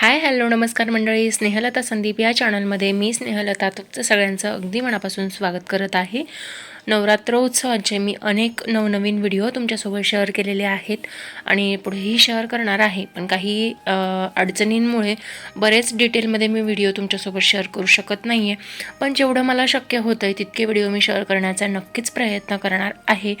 Hi hello नमस्कार मंडळी. स्नेहलता संदीप या चॅनलमध्ये मी स्नेहलता तुमचं सगळ्यांचं अगदी मनापासून स्वागत करत आहे. नवरात्रोत्सवाचे मी अनेक नवनवीन व्हिडिओ तुमच्यासोबत शेअर केलेले आहेत आणि पुढेही शेअर करणार आहे. पण काही अडचणींमुळे बरेच डिटेलमध्ये मी व्हिडिओ तुमच्यासोबत शेअर करू शकत नाही आहे पण जेवढं मला शक्य होतं आहे तितके व्हिडिओ मी शेअर करण्याचा नक्कीच प्रयत्न करणार आहे.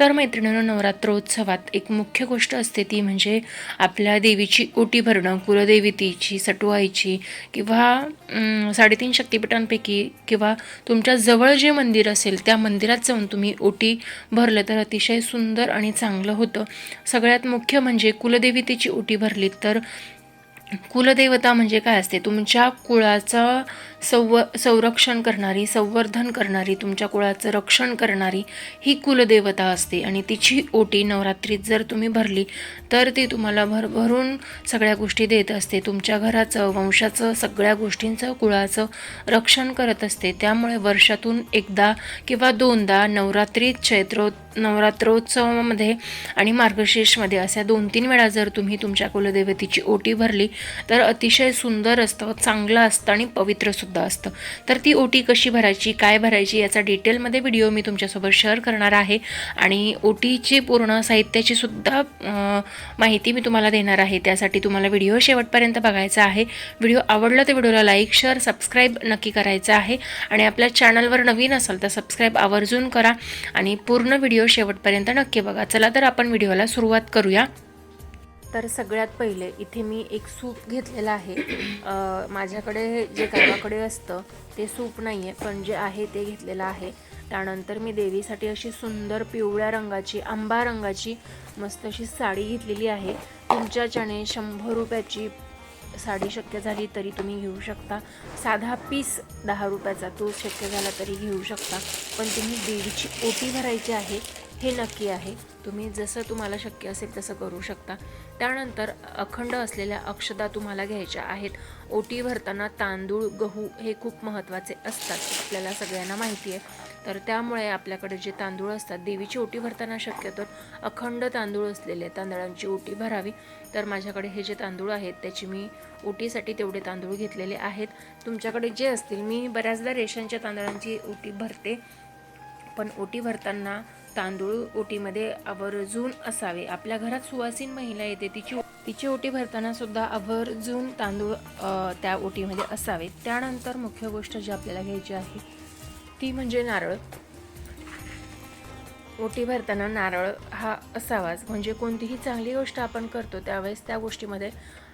तर मैत्रिणींनो नवरात्रोत्सवात एक मुख्य गोष्ट असते ती म्हणजे आपल्या देवीची ओटी भरणं कुलदेवीतीची सटवाईची किंवा साडेतीन शक्तिपीठांपैकी किंवा तुमच्या जवळ जे मंदिर असेल त्या मंदिर मंदिरात जाऊन तुम्ही ओटी भरलं तर अतिशय सुंदर आणि चांगलं होतं. सगळ्यात मुख्य म्हणजे कुलदेवीतेची ओटी भरली तर कुलदेवता म्हणजे काय असते? तुमच्या कुळाचं संव संरक्षण करणारी संवर्धन करणारी तुमच्या कुळाचं रक्षण करणारी ही कुलदेवता असते. आणि तिची ओटी नवरात्रीत जर तुम्ही भरली तर ती तुम्हाला भरभरून सगळ्या गोष्टी देत असते. तुमच्या घराचं वंशाचं सगळ्या गोष्टींचं कुळाचं रक्षण करत असते. त्यामुळे वर्षातून एकदा किंवा दोनदा नवरात्रीत चैत्रो नवरात्रोत्सवामध्ये आणि मार्गशीर्षमध्ये अशा दोन तीन वेळा जर तुम्ही तुमच्या कुलदेवतेची ओटी भरली तर अतिशय सुंदर असतं चांगलं असतं आणि पवित्रसुद्धा असतं. तर ती ओटी कशी भरायची काय भरायची याचा डिटेलमध्ये व्हिडिओ मी तुमच्यासोबत शेअर करणार आहे. आणि ओटीची पूर्ण साहित्याची सुद्धा माहिती मी तुम्हाला देणार आहे. त्यासाठी तुम्हाला व्हिडिओ शेवटपर्यंत बघायचा आहे. व्हिडिओ आवडला तर व्हिडिओला लाईक शेअर सबस्क्राईब नक्की करायचं आहे. आणि आपल्या चॅनलवर नवीन असाल तर सबस्क्राईब आवर्जून करा. आणि पूर्ण व्हिडिओ शेवटपर्यंत नक्की बघा. चला तर आपण व्हिडिओला सुरुवात करूया. तर सगळ्यात पहिले इथे मी एक सूप घेतलेलं आहे. माझ्याकडे जे गावाकडे असतं ते सूप नाही आहे पण जे आहे ते घेतलेलं आहे. त्यानंतर मी देवीसाठी अशी सुंदर पिवळ्या रंगाची आंबा रंगाची मस्त अशी साडी घेतलेली आहे. तुमच्याच्याने शंभर रुपयाची साडी शक्य झाली तरी तुम्ही घेऊ शकता. साधा पीस दहा रुपयाचा तो शक्य झाला तरी घेऊ शकता. पण तुम्ही देवीची ओटी भरायची आहे हे नक्की आहे. तुम्ही जसं तुम्हाला शक्य असेल तसं करू शकता. त्यानंतर अखंड असलेल्या अक्षदा तुम्हाला घ्यायच्या आहेत. ओटी भरताना तांदूळ गहू हे खूप महत्त्वाचे असतात आपल्याला सगळ्यांना माहिती आहे. तर त्यामुळे आपल्याकडे जे तांदूळ असतात देवीची ओटी भरताना शक्यतो अखंड तांदूळ असलेले तांदळांची ओटी भरावी. तर माझ्याकडे हे जे तांदूळ आहेत त्याची मी ओटीसाठी तेवढे तांदूळ घेतलेले आहेत. तुमच्याकडे जे असतील मी बऱ्याचदा रेशनच्या तांदळांची ओटी भरते. पण ओटी भरताना तांदूळ ओटीमध्ये आवर्जून असावे. आपल्या घरात सुवासीन महिला येते तिची तिची ओटी भरताना सुद्धा आवर्जून तांदूळ त्या ओटीमध्ये असावे. त्यानंतर मुख्य गोष्ट जी आपल्याला घ्यायची आहे ती म्हणजे नारळ. ओटी भरताना नारळ हा असावाच. म्हणजे कोणतीही चांगली गोष्ट आपण करतो त्यावेळेस त्या गोष्टीमध्ये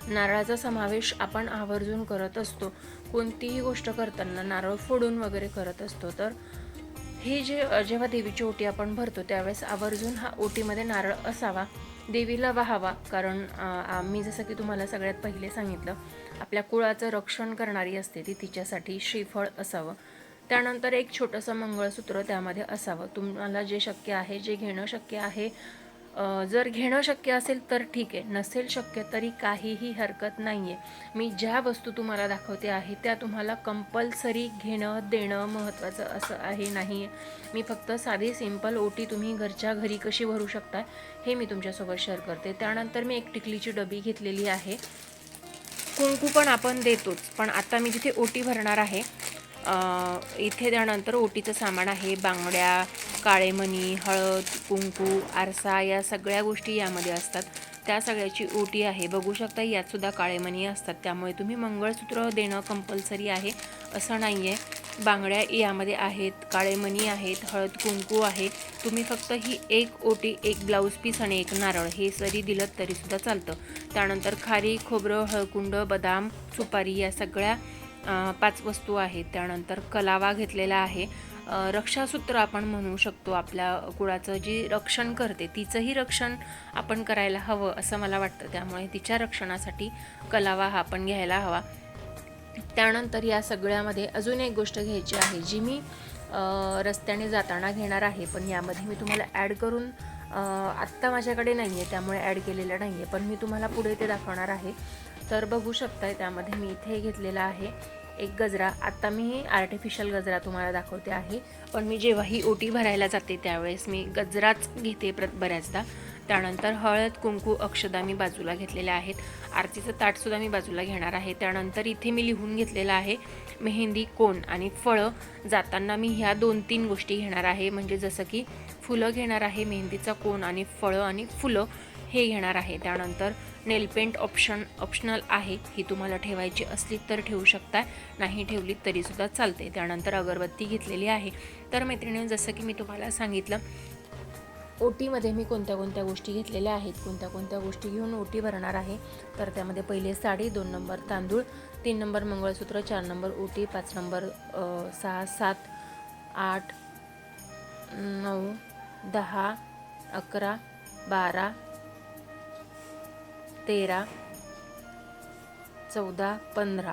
नारळाचा समावेश आपण आवर्जून करत असतो. कोणतीही गोष्ट करताना नारळ फोडून वगैरे करत असतो. तर हे जे जेव्हा देवीची ओटी आपण भरतो त्यावेळेस आवर्जून हा ओटीमध्ये नारळ असावा देवीला वाहावा. कारण मी जसं की तुम्हाला सगळ्यात पहिले सांगितलं आपल्या कुळाचं रक्षण करणारी असते ती तिच्यासाठी श्रीफळ असावं. त्यानंतर एक छोटंसं मंगळसूत्र त्यामध्ये असावं. तुम्हाला जे शक्य आहे जे घेणं शक्य आहे जर घेणं शक्य असेल तर ठीक आहे. नसेल शक्य तरी काहीही हरकत नाही आहे मी ज्या वस्तू तुम्हाला दाखवते आहे त्या तुम्हाला कंपल्सरी घेणं देणं महत्त्वाचं असं आहे नाही आहे मी फक्त साधी सिंपल ओटी तुम्ही घरच्या घरी कशी भरू शकता हे मी तुमच्यासोबत शेअर करते. त्यानंतर मी एक टिकलीची डबी घेतलेली आहे. कुंकू पण आपण देतोच पण आता मी जिथे ओटी भरणार आहे इथे त्यानंतर ओटीचं सामान आहे बांगड्या काळे मणी हळद कुंकू आरसा या सगळ्या गोष्टी यामध्ये असतात. त्या सगळ्याची ओटी आहे. बघू शकता यात सुद्धा काळे मणी असतात. त्यामुळे तुम्ही मंगळसूत्र देणं कंपल्सरी आहे असं नाही आहे बांगड्या यामध्ये आहेत काळे मणी आहेत हळद कुंकू आहे. तुम्ही फक्त ही एक ओटी एक ब्लाऊज पीस आणि एक नारळ हे सरी दिलं तरीसुद्धा चालतं. त्यानंतर खारी खोबरं हळकुंड बदाम सुपारी या सगळ्या पाच वस्तू आहेत. त्यानंतर कलावा घेतलेला आहे. रक्षासूत्र आपण म्हणू शकतो आपल्या कुळाचं जी रक्षण करते तिचंही रक्षण आपण करायला हवं असं मला वाटतं. त्यामुळे तिच्या रक्षणासाठी कलावा हा आपण घ्यायला हवा. त्यानंतर या सगळ्यामध्ये अजून एक गोष्ट घ्यायची आहे जी मी रस्त्याने जाताना घेणार आहे पण यामध्ये मी तुम्हाला ॲड करून आत्ता माझ्याकडे नाही आहे त्यामुळे ॲड केलेलं नाही आहे पण मी तुम्हाला पुढे ते दाखवणार आहे. तर बघू शकताय त्यामध्ये मी इथे घेतलेलं आहे. एक गजरा. आत्ता मी आर्टिफिशियल गजरा तुम्हाला दाखवते आहे. पण मी जेव्हा ही ओटी भरायला जाते त्यावेळेस मी गजराच घेते प्र बऱ्याचदा. त्यानंतर हळद कुंकू अक्षदा मी बाजूला घेतलेल्या आहेत. आरतीचं ताटसुद्धा मी बाजूला घेणार आहे. त्यानंतर इथे मी लिहून घेतलेलं आहे मेहंदी कोण आणि फळं. जाताना मी ह्या दोन तीन गोष्टी घेणार आहे. म्हणजे जसं की फुलं घेणार आहे मेहंदीचा कोण आणि फळं आणि फुलं हे घेणार आहे. त्यानंतर नेलपेंट ऑप्शन ऑप्शनल आहे. ही तुम्हाला ठेवायची असली तर ठेवू शकता नाही ठेवली तरीसुद्धा चालते त्यानंतर अगरबत्ती घेतलेली आहे. तर मैत्रिणी जसं की मी तुम्हाला सांगितलं ओटीमध्ये मी कोणत्या कोणत्या गोष्टी घेतलेल्या आहेत कोणत्या कोणत्या गोष्टी घेऊन ओटी भरणार आहे तर त्यामध्ये पहिले साडी दोन नंबर तांदूळ तीन नंबर मंगळसूत्र चार नंबर ओटी पाच नंबर सहा सात आठ नऊ दहा अकरा बारा तेरा चौदा पंधरा.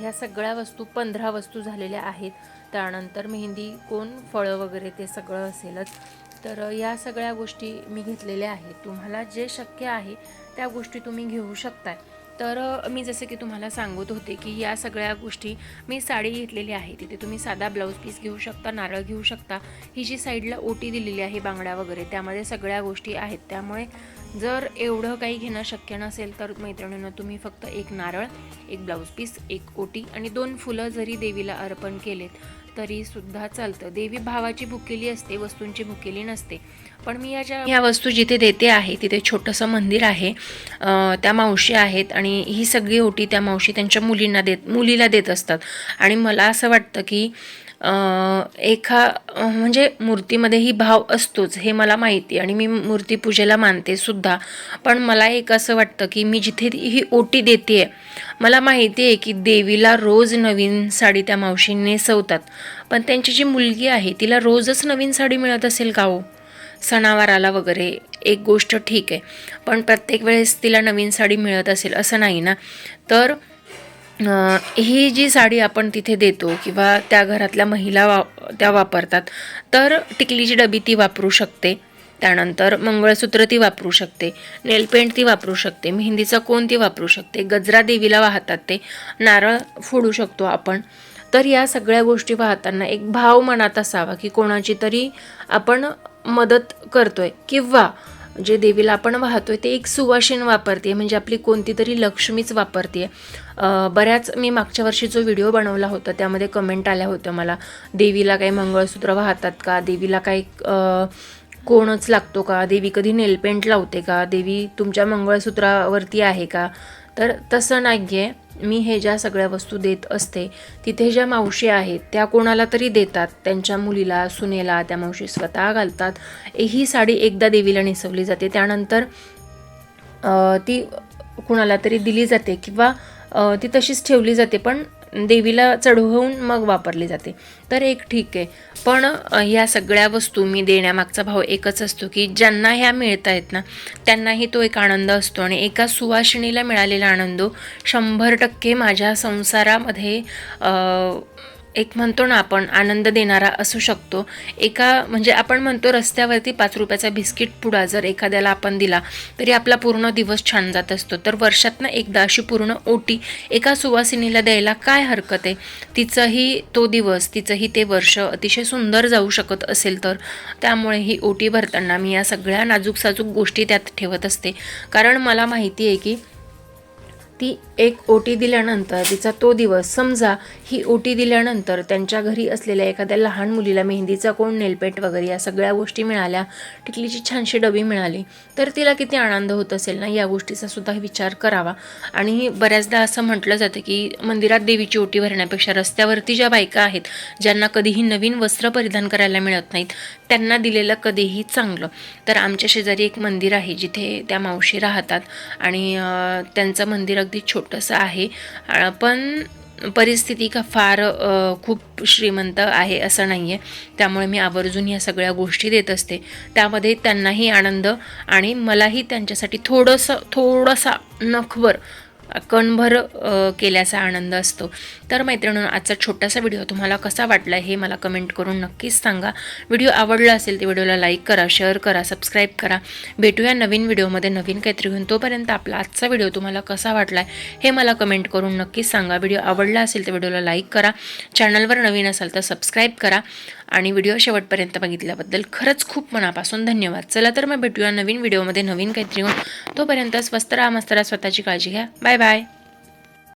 ह्या सगळ्या वस्तू पंधरा वस्तू झालेल्या आहेत. त्यानंतर मेहंदी कोण फळं वगैरे ते सगळं असेलच. तर या सगळ्या गोष्टी मी घेतलेल्या आहेत. तुम्हाला जे शक्य आहे त्या गोष्टी तुम्ही घेऊ शकताय. तर मी जसं की तुम्हाला सांगत होते की या सगळ्या गोष्टी मी साडी घेतलेली आहे. तिथे तुम्ही साधा ब्लाऊज पीस घेऊ शकता नारळ घेऊ शकता. ही जी साईडला ओटी दिलेली आहे बांगड्या वगैरे त्यामध्ये सगळ्या गोष्टी आहेत. त्यामुळे जर एवढं काही घेणं शक्य नसेल तर मैत्रिणींना तुम्ही फक्त एक नारळ एक ब्लाऊज पीस एक ओटी आणि दोन फुलं जरी देवीला अर्पण केलेत तरी सुद्धा चालतं. देवी भावाची भुकेली असते वस्तूंची भुकेली नसते. पण मी या ज्या ह्या वस्तू जिथे देते आहे तिथे छोटंसं मंदिर आहे. त्या मावशी आहेत आणि ही सगळी ओटी त्या मावशी त्यांच्या मुलींना देत मुलीला देत असतात. आणि मला असं वाटतं की एका अं, म्हणजे मूर्तीमध्येही भाव असतोच हे मला माहिती आणि मी मूर्तीपूजेला मानते सुद्धा. पण मला एक असं वाटतं की मी जिथे ही ओटी देते आहे मला माहिती आहे की देवीला रोज नवीन साडी त्या मावशीने नेसवतात पण त्यांची जी मुलगी आहे तिला रोजच नवीन साडी मिळत असेल का हो? सणावाराला वगैरे एक गोष्ट ठीक आहे. पण प्रत्येक वेळेस तिला नवीन साडी मिळत असेल असं नाही ना? तर ही जी साडी आपण तिथे देतो किंवा त्या घरातल्या महिला वा त्या वापरतात तर टिकलीची डबी ती वापरू शकते. त्यानंतर मंगळसूत्र ती वापरू शकते नेलपेंट ती वापरू शकते मेहंदीचा कोण ती वापरू शकते गजरा देवीला वाहतात ते नारळ फोडू शकतो आपण. तर या सगळ्या गोष्टी वाहताना एक भाव मनात असावा की कोणाची तरी आपण मदत करतोय किंवा जे देवीला आपण वाहतोय ते एक सुवासिन वापरते म्हणजे आपली कोणती तरी लक्ष्मीच वापरते बऱ्याच मी मागच्या वर्षी जो व्हिडिओ बनवला होता त्यामध्ये कमेंट आल्या होत्या मला. देवीला काही मंगळसूत्र वाहतात का? देवीला काही कोणच लागतो का? देवी कधी नेलपेंट लावते का? देवी तुमच्या मंगळसूत्रावरती आहे का? तर तसं नाही आहे मी हे ज्या सगळ्या वस्तू देत असते तिथे ज्या मावशी आहेत त्या कोणाला तरी देतात. त्यांच्या मुलीला सुनेला त्या मावशी स्वतः घालतात. ही साडी एकदा देवीला नेसवली जाते. त्यानंतर ती कुणाला तरी दिली जाते किंवा ती तशीच ठेवली जाते. पण देवीला चढवून मग वापरली जाते. तर एक ठीक आहे. पण ह्या सगळ्या वस्तू मी देण्यामागचा भाव एकच असतो की ज्यांना ह्या मिळत आहेत ना त्यांनाही तो एक आनंद असतो. आणि एका सुवासिनीला मिळालेला आनंद शंभर टक्के माझ्या संसारामध्ये एक म्हणतो ना आपण आनंद देणारा असू शकतो. एका म्हणजे आपण म्हणतो रस्त्यावरती पाच रुपयाचा बिस्किट पुडा जर एखाद्याला आपण दिला तरी आपला पूर्ण दिवस छान जात असतो. तर वर्षातनं एकदा अशी पूर्ण ओटी एका सुवासिनीला द्यायला काय हरकत आहे? तिचंही तो दिवस तिचंही ते वर्ष अतिशय सुंदर जाऊ शकत असेल तर. त्यामुळे ही ओटी भरताना मी या सगळ्या नाजूक साजूक गोष्टी त्यात ठेवत असते. कारण मला माहिती आहे की ती एक ओटी दिल्यानंतर तिचा तो दिवस समजा ही ओटी दिल्यानंतर त्यांच्या घरी असलेल्या एखाद्या लहान मुलीला मेहंदीचा कोण नेलपेट वगैरे या सगळ्या गोष्टी मिळाल्या टिकलीची छानशी डबी मिळाली तर तिला किती आनंद होत असेल ना या गोष्टीचा सुद्धा विचार करावा. आणि बऱ्याचदा असं म्हटलं जातं की मंदिरात देवीची ओटी भरण्यापेक्षा रस्त्यावरती ज्या बायका आहेत ज्यांना कधीही नवीन वस्त्र परिधान करायला मिळत नाहीत त्यांना दिलेलं कधीही चांगलं. तर आमच्या शेजारी एक मंदिर आहे जिथे त्या मावशी राहतात. आणि त्यांचं मंदिर अगदी छोटंसं आहे. पण परिस्थिती का फार खूप श्रीमंत आहे असं नाही आहे त्यामुळे मी आवर्जून या सगळ्या गोष्टी देत असते. त्यामध्ये त्यांनाही आनंद आणि मलाही त्यांच्यासाठी थोडंसं थोडासा नखभर कणभर केल्याचा आनंद असतो. तर मैत्रिणींनो आजचा छोटासा व्हिडिओ तुम्हाला कसा वाटला हे मला कमेंट करून नक्कीच सांगा. व्हिडिओ आवडला असेल तर व्हिडिओला लाईक करा शेअर करा सबस्क्राईब करा. भेटूया नवीन व्हिडिओमध्ये नवीन काहीतरी घेऊन. तोपर्यंत आपला आजचा व्हिडिओ तुम्हाला कसा वाटला हे मला कमेंट करून नक्कीच सांगा. व्हिडिओ आवडला असेल तर व्हिडिओला लाईक करा. चॅनलवर नवीन असाल तर सबस्क्राईब करा. आणि व्हिडिओ शेवटपर्यंत बघितल्याबद्दल खरंच खूप मनापासून धन्यवाद. चला तर मग भेटूया नवीन व्हिडिओमध्ये नवीन काहीतरी तोपर्यंत स्वस्त राहा मस्त राहा स्वतःची काळजी घ्या. Bye bye.